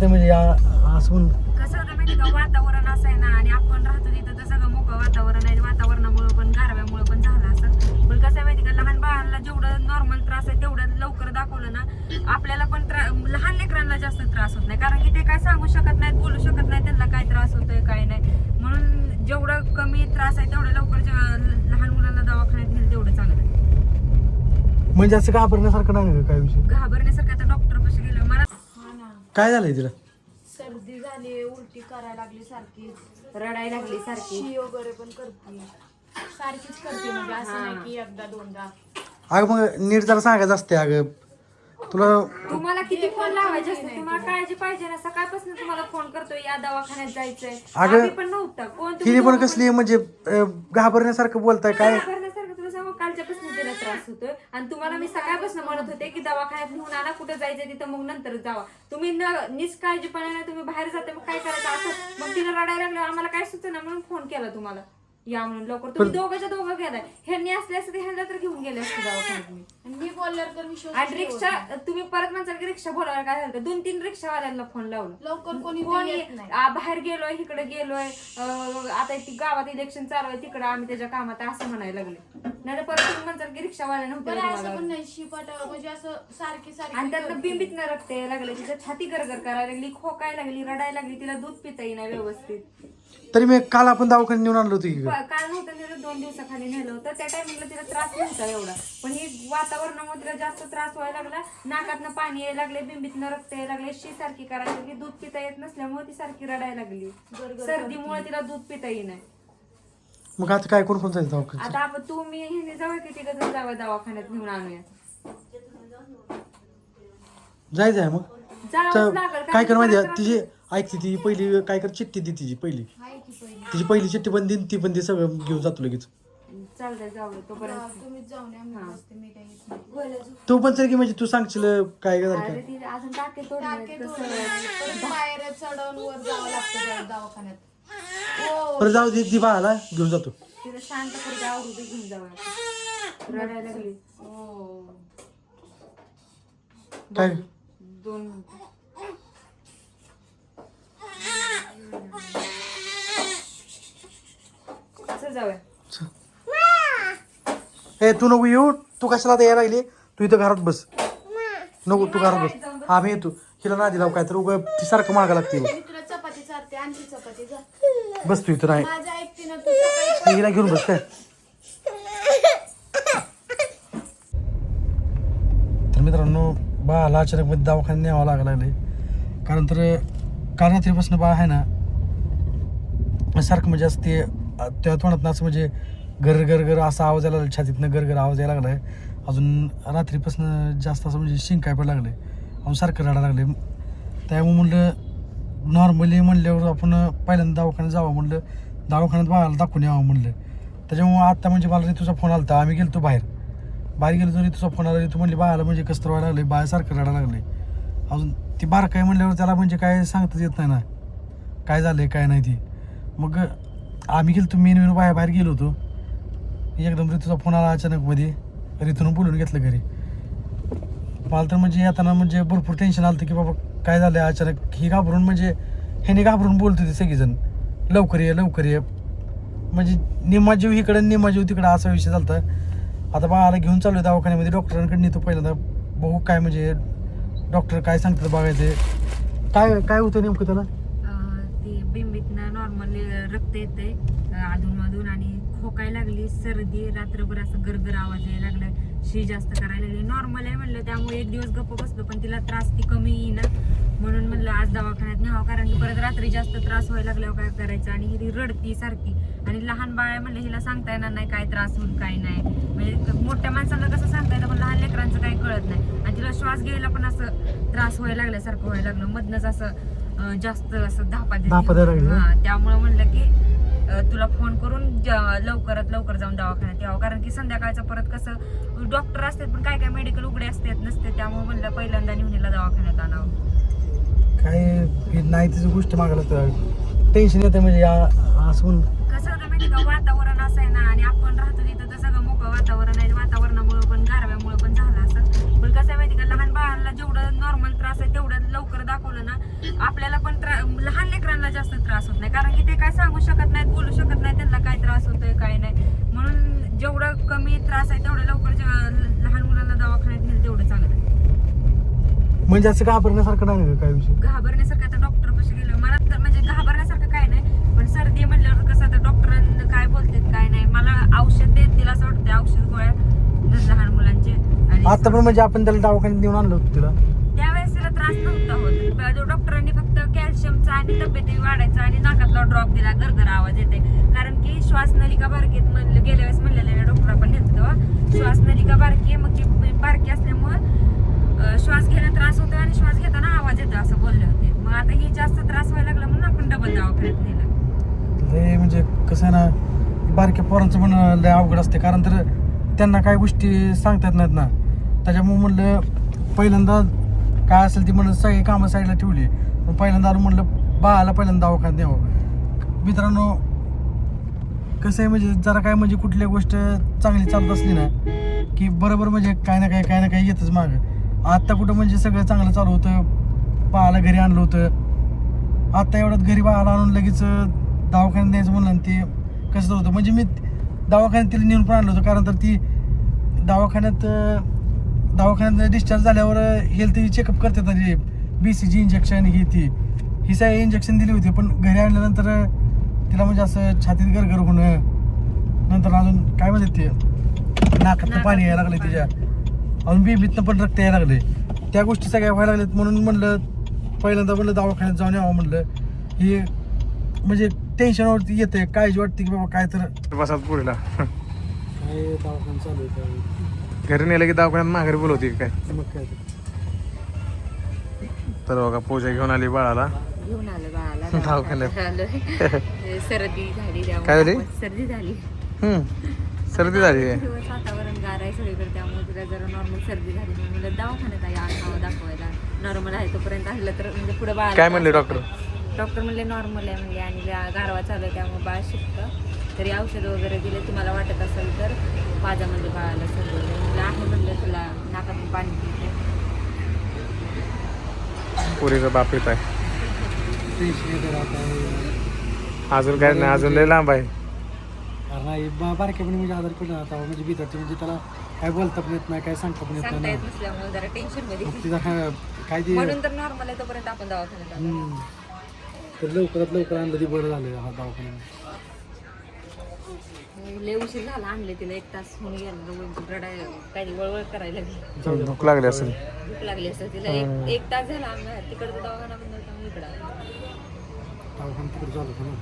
येतं म्हणजे आ- असं म्हणून कसं होतं माहिती का? वातावरण असं आहे ना आणि आपण राहतो तिथं तर सगळं मोकळं वातावरण आहे. वातावरणामुळे पण गारव्यामुळे पण झालं असं. पण कसं आहे माहिती का? लहान बाळांना जेवढं नॉर्मल त्रास आहे तेवढं लवकर दाखवलं ना आपल्याला पण लहान लेकरांना जास्त त्रास होत नाही. कारण की ते काय सांगू शकत नाहीत बोलू शकत नाही त्यांना काय त्रास होतोय काय नाही. म्हणून जेवढं कमी त्रास आहे तेवढं लवकर लहान मुलांना दवाखान्यात नेलं तेवढं चांगलं. म्हणजे असं घाबरण्यासारखं नाही काय विषय? घाबरण्यासारखं आता डॉक्टर पाशी गेलं मला काय झालंय तिला? सर्दी झाली उलटी करायला लागली सारखी रडायला लागली सारखी. शी वगैरे पण करते. सारखीच करते म्हणजे असं नाही की एकदा दोनदा. अगं मग नीट जरा सांगायचं असते अगं. तुला तुम्हाला किती फोन लावायचे असते तुम्हाला काळजी पाहिजे ना. सकाळपासून तुम्हाला फोन करतोय या दवाखान्यात जायचंय. अगं, आम्ही पण नव्हता. कोण तुम्ही हिने पण कसली म्हणजे अं, घाबरण्यासारखं बोलताय काय? कालच्यापासून तिला त्रास होतोय. आणि तुम्हाला मी सकाळपासून म्हणत होते की दवाखान्यात नेऊन आला कुठं जायचं तिथं मग नंतर जावा. तुम्ही न निष्काळजीपणाने तुम्ही बाहेर जाते मग काय करायचं? असं मग तिला रडायला लागलं आम्हाला काय सुचना? म्हणून फोन केला तुम्हाला. या म्हणून लवकर. तुम्ही दोघांच्या दोघं गेलाय ह्यांनी असले असते ह्यांना तर घेऊन गेले असते दवाखान्यात मी. आणि मी बोलल्यावर तर विश्वास आणि रिक्षा तुम्ही परत म्हणसाल की रिक्षा बोलायला काय झालं दोन तीन रिक्षावाल्यांना फोन लावलं. लवकर कोणी कोण येत ये- नाही. आ, बाहेर गेलोय इकडे गेलोय अं, आता ती गावात इलेक्शन चालू आहे तिकडे आम्ही त्याच्या कामात आहे असं म्हणायला लागले. नाही परत तुम्ही म्हणताल की रिक्षावाल्या असं. पण नाही. शिपाट म्हणजे असं सारखी आणि सारखी त्यातलं बिंबीत न रक्त यायला लागलं. तिच्या छाती गरगर करायला लागली खोकायला लागली रडायला लागली तिला दूध पिता येईना व्यवस्थित. तरी मी काल आपण दवाखान्यात नेऊन आणलो होतो की काल नव्हतं नेलं दोन दिवसाखाली नेलं होतं. त्या टायमिंगला तिला त्रास नव्हता एवढा. पण ही वातावरणामुळे तिला जास्त त्रास व्हायला लागला. नाकातनं पाणी यायला लागले बिंबीतनं रक्त यायला लागले. शी सारखी करायला लागली. दूध पिता येत नसल्यामुळे ती सारखी रडायला लागली. सर्दीमुळे तिला दूध पिता येईना. मग आता काय कोण कोण जायचं दवाखान्यात? आता आपण तू मी हे जाऊ की तिकडे जावं दवाखान्यात नेऊन आणूया. जायचं आहे मग. जावंच तर लागल काय कर माहिती आहे? तिची ऐकते ती पहिली काय कर चिठ्ठी दे तिची पहिली. की तिची पहिली चिठ्ठी पण दिन ती पण ते सगळं घेऊन जातो लगेच. चालतंय जाऊ तोपर्यंत. तुम्हीच जाऊन या मी बसते मी काही येत नाही. तू. पण सर की म्हणजे तू सांगशील काय झालं अरे काय ती अजून टाके तोडले टाके कसं? तोडले, परत बाहेर चढवून वर जावं लागतं त्या दवाखान्यात. हो. बरं जाऊ दे ती बाळाला घेऊन जातो. तिला शांत करते आवडू दे घेऊन जावं आपण. रडायला लागली. हो. काय? दोन मिनिटं. कसं जाऊया. ए तू नको येऊ. तू कशाला आता यायला लागली? तू इथं घरात बस. नको तू घरात बस. हा मी येतो. हिला ना दिला काय तर उगा ती सारखं मागा लागते बस तू इथं नाही हिला घेऊन बस काय? तर मित्रांनो बाळाला अचानक मध्ये दवाखान्यात न्यावं लागायला लागले कारण तर काल रात्रीपासून बाळ आहे ना सारखं म्हणजे असं ते म्हणत त्या असं म्हणजे गर गर गर असा आवाज यायला लागला छातीतनं गर गर आवाज यायला लागलाय. अजून रात्रीपासून जास्त असं म्हणजे शिंकाय पडायला लागले अजून सारखं रडायला लागले त्यामुळे म्हणलं नॉर्मली म्हणल्यावर आपण पहिल्यांदा दवाखान्यात जावं म्हणलं. दवाखान्यात बाळाला दाखवून यावं म्हणलं. त्याच्यामुळे आत्ता म्हणजे मला ऋतूचा फोन आला होता आम्ही गेलो बाहेर. बाहेर गेलो तर ऋतूचा फोन आला. ऋतू म्हणली बाळाला म्हणजे कसं व्हायला लागले बाळासारखं रडायला लागले अजून ती बारकाय म्हणल्यावर त्याला म्हणजे काय सांगताच येत नाही ना. काय झालं आहे काय नाही ती. मग आम्ही गेलो मेन मेनू बाहेर बाहेर गेलो होतो. एकदम ऋतूचा फोन आला अचानक मध्ये. ऋतून बोलून घेतलं घरी. मला तर म्हणजे येताना म्हणजे भरपूर टेन्शन आलं की बाबा काय झालं अचानक. ही घाबरून म्हणजे ह्याने घाबरून बोलत होते सगळेजण. लवकर ये लवकर ये. म्हणजे निम्मा जीव इकडं निम्मा जीव तिकडं असा विषय झाला आता बाळाला घेऊन चालू आहे दवाखान्यामध्ये. डॉक्टरांकडे नेतो पहिल्यांदा. बघू काय म्हणजे डॉक्टर काय सांगतात बघायचं. काय काय होतं नेमकं त्याला? ती बिंबीतनं नॉर्मली रक्त येते अधून मधून आणि खोकायला लागली सर्दी रात्रभर असं गरगर आवाज यायला लागला शी जास्त करायला लागली. नॉर्मल आहे म्हणलं त्यामुळे एक दिवस गप्प बसलो पण तिला त्रास ती कमी येईना. म्हणून म्हणलं आज दवाखान्यात न्यावं कारण की परत रात्री जास्त त्रास व्हायला लागल्यावर काय करायचं? आणि ही रडती सारखी. आणि लहान बाळ आहे म्हणलं हिला सांगता येणार नाही काय त्रास होईल काय नाही. म्हणजे मोठ्या माणसाला कसं सांगता येतं पण लहान लेकरांचं काही कळत नाही. आणि तिला श्वास घ्यायला पण असं त्रास व्हायला लागल्यासारखं व्हायला लागलं. मधनच असं जास्त असं धापा. धापा द्यायला लागली ना? हा, त्यामुळे म्हणलं की तुला फोन करून ज- लवकरात लवकर जाऊन दवाखान्यात यावं. कारण की संध्याकाळचं परत कसं डॉक्टर असतात पण काय काय मेडिकल उघडे असतात नसते. त्यामुळे म्हणलं पहिल्यांदा हिला दवाखान्यात आणावं. काय हे नाही तिची गोष्ट मागायला तर टेन्शन येतं म्हणजे आ- असं म्हणून. कसं होतं माहिती का? वातावरण असं आहे ना आणि आपण राहतो तिथं वातावरण आहे वातावरणामुळे पण गारव्यामुळे पण झालं असं. पण कसं आहे माहिती का लहान बाळांना जेवढं नॉर्मल त्रास आहे तेवढं लवकर दाखवलं ना आपल्याला पण लहान लेकरांना जास्त त्रास होत नाही. कारण की ते काय सांगू शकत नाहीत बोलू शकत नाही त्यांना काय त्रास होतोय काय नाही. म्हणून जेवढं कमी त्रास आहे तेवढं लवकर लहान मुलांना दवाखान्यात नेलं तेवढं चांगलं आहे. म्हणजे असं घाबरण्यासारखं नाही काय विषय? घाबरण्यासारखं आता डॉक्टर कसे गेलो मला तर म्हणजे घाबरण्यासारखं काय नाही पण सर्दी म्हणल्यावर कसं आता डॉक्टरांना काय बोलतात काय नाही मला औषध देतील असं वाटतं औषध गोळ्या लहान मुलांचे आणि आता पण म्हणजे आपण त्याला दवाखान्यात नेऊन आणलं होतं तिला. त्यावेळेस तिला त्रास नव्हता होत. ब- डॉक्टरांनी फक्त कॅल्शियमचा आणि तब्येती वाढायचा आणि नाकातला ड्रॉप दिला गरगर आवाज येते. कारण की श्वासनलिका बारकीत म्हणलं गेल्या वेळेस म्हणलेलं डॉक्टर आपण नेलं तेव्हा श्वासनलिका बारकी आहे मग ती बारकी असल्यामुळं श्वास घ्यायला त्रास होतो आणि श्वास घेताना आवाज येतो असं बोलले होते. मग आता ही जास्त त्रास व्हायला लागला म्हणून आपण डबल दवाखान्यात नेलं. म्हणजे कसं ना बारक्या पोरांचं पण लय अवघड असते. कारण तर त्यांना काय गोष्टी सांगता येत नाहीत ना. त्याच्यामुळे म्हणलं पहिल्यांदा काय असेल ती म्हणलं सगळी कामं साईडला ठेवली. पहिल्यांदा आलो म्हणलं बाळाला पहिल्यांदा दवाखान्यात द्यावं मित्रांनो कसं आहे म्हणजे जरा काय म्हणजे कुठली गोष्ट चांगली चालत असली ना की बरोबर म्हणजे काय ना काय काय ना काय येतच मागं. आत्ता कुठं म्हणजे सगळं चांगलं चालू होतं. बाळाला घरी आणलं होतं. आत्ता एवढ्यात घरी बाळाला आणून लगेच दवाखान्यात द्यायचं म्हणलं ते कसं होतं? म्हणजे मी दवाखान्यात तिला नेऊन पण आणलं होतं कारण तर ती दवाखान्यात दवाखान्यात डिस्चार्ज झाल्यावर हेल्थ चेकअप करतात आणि बी सी जी इंजेक्शन ही ती. ही सगळी इंजेक्शन दिली होती पण घरी आणल्यानंतर तिला म्हणजे असं छातीत गरगर होणं नंतर अजून काय म्हणतात ते नाकातनं पाणी यायला लागलं तिच्या. अजून बेबीतनं पण रक्त यायला लागले त्या गोष्टी सगळ्या व्हायला लागल्यात म्हणून म्हणलं पहिल्यांदा म्हणलं दवाखान्यात जाऊन यावं म्हणलं. हे म्हणजे टेन्शनवरती येते काळजी वाटते की बाबा काय तर. बसात पुढला. काय दवाखाना चालू आहे घरी नेलं की दवाखान्यात माघारी बोलवते काय? मग काय तर. बघा पूजा घेऊन आली बाळाला. घेऊन आलं बाळाला दवाखान्यात. आलोय. सर्दी झाली त्यामुळे. काय झाली? आपण- सर्दी झाली. हम्म. सर्दी झाली. आहे दिवस वातावरण गार आहे सगळीकडे त्यामुळे तिला जरा नॉर्मल सर्दी झाली. म्हणून दवाखान्यात आहे आणावं दाखवायला. नॉर्मल आहे तोपर्यंत आणलं तर म्हणजे पुढे काय म्हणले डॉक्टर? डॉक्टर म्हणले नॉर्मल आहे म्हणले आणि गारवा चालू आहे त्यामुळे बाळ शिकतं. तरी औषध वगैरे दिले तुम्हाला वाटत असेल तर माझ्यामध्ये बाळाला सर्दी आहे. म्हणलं आहे म्हणलं तुला नाकातून पाणी पिते. पुरीचा बाप येत आहे. अजून काय नाही अजून लय लांब आहे. कारण नाही बा- बारक्या पण म्हणजे आजार पडला आता म्हणजे भीतात म्हणजे त्याला काय बोलता पण येत नाही काय सांगता पण येत नाही काय म्हणून तर नॉर्मल आहे तोपर्यंत आपण दवाखान्यात. तर लवकरात लवकर आणलं ते बरं झालं हा दवाखान्यात लय उशीर झाला आणले तिला एक तास होऊन गेला रडाय काही वळवळ करायला लागली. भूक लागली असेल. भूक लागली असं तिला. एक एक तास झाला आम्ही तिकडचा दवाखाना बंद होता मग इकडं. आलो. दवाखाना तिकडे होतं ना.